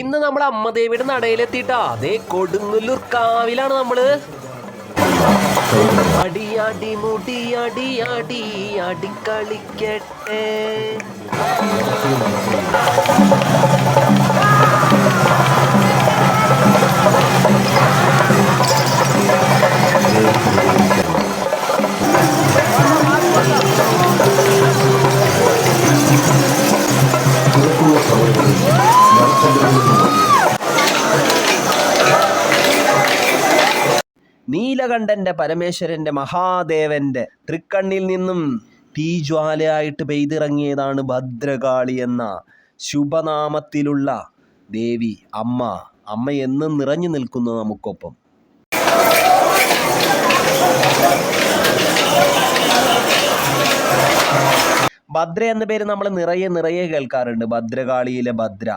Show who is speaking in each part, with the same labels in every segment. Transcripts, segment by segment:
Speaker 1: ഇന്ന് നമ്മൾ അമ്മദേവിയുടെ നടയിലെത്തിയിട്ടാ. അതേ കൊടുങ്ങല്ലൂർ കാവിലാണ് നമ്മൾ. അടി അടി മുടി അടി അടി അടി കളിക്കട്ടെ. നീലകണ്ഠന്റെ പരമേശ്വരന്റെ മഹാദേവന്റെ തൃക്കണ്ണിൽ നിന്നും തീജ്വാലയായിട്ട് പെയ്തിറങ്ങിയതാണ് ഭദ്രകാളി എന്ന ശുഭനാമത്തിലുള്ള ദേവി അമ്മ. അമ്മ എന്നും നിറഞ്ഞു നിൽക്കുന്നു നമുക്കൊപ്പം. ഭദ്ര എന്ന പേര് നമ്മൾ നിറയെ നിറയെ കേൾക്കാറുണ്ട്. ഭദ്രകാളിയിലെ ഭദ്ര.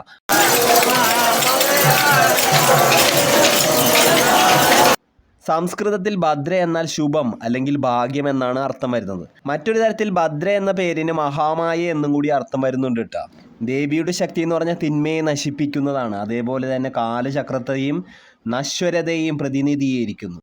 Speaker 1: സംസ്കൃതത്തിൽ ഭദ്ര എന്നാൽ ശുഭം അല്ലെങ്കിൽ ഭാഗ്യം എന്നാണ് അർത്ഥം വരുന്നത്. മറ്റൊരു തരത്തിൽ ഭദ്ര എന്ന പേരിന് മഹാമായ എന്നും കൂടി അർത്ഥം വരുന്നുണ്ട് കേട്ടോ. ദേവിയുടെ ശക്തി എന്ന് പറഞ്ഞാൽ തിന്മയെ നശിപ്പിക്കുന്നതാണ്. അതേപോലെ തന്നെ കാലചക്രത്തെയും നശ്വരതയെയും പ്രതിനിധീകരിക്കുന്നു.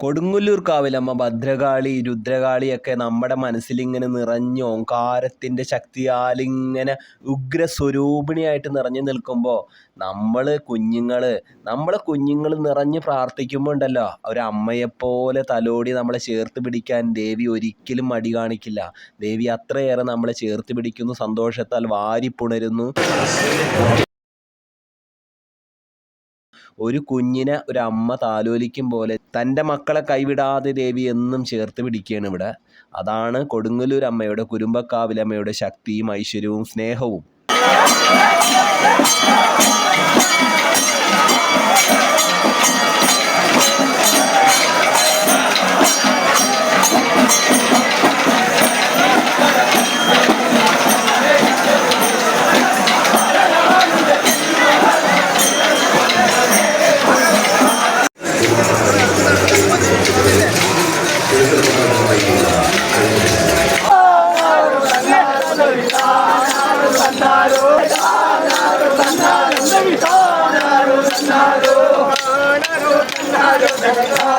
Speaker 1: കൊടുങ്ങല്ലൂർ കാവിലമ്മ ഭദ്രകാളി രുദ്രകാളിയൊക്കെ നമ്മുടെ മനസ്സിലിങ്ങനെ നിറഞ്ഞ് ഓങ്കാരത്തിന്റെ ശക്തിയാലിങ്ങനെ ഉഗ്രസ്വരൂപിണിയായിട്ട് നിറഞ്ഞു നിൽക്കുമ്പോൾ നമ്മൾ കുഞ്ഞുങ്ങൾ നമ്മളെ കുഞ്ഞുങ്ങൾ നിറഞ്ഞ് പ്രാർത്ഥിക്കുമ്പോൾ ഉണ്ടല്ലോ ഒരു അമ്മയെപ്പോലെ തലോടി നമ്മളെ ചേർത്ത് പിടിക്കാൻ ദേവി ഒരിക്കലും മടി കാണിക്കില്ല. ദേവി അത്രയേറെ നമ്മളെ ചേർത്ത് പിടിക്കുന്നു സന്തോഷത്താൽ വാരിപ്പുണരുന്നു. ഒരു കുഞ്ഞിനെ ഒരു അമ്മ താലോലിക്കും പോലെ തന്റെ മക്കളെ കൈവിടാതെ ദേവി എന്നും ചേർത്ത് പിടിക്കുകയാണ് ഇവിടെ. അതാണ് കൊടുങ്ങല്ലൂർ അമ്മയുടെ കുരുമ്പക്കാവിലമ്മയുടെ ശക്തിയും ഐശ്വര്യവും സ്നേഹവും. 감사합니다.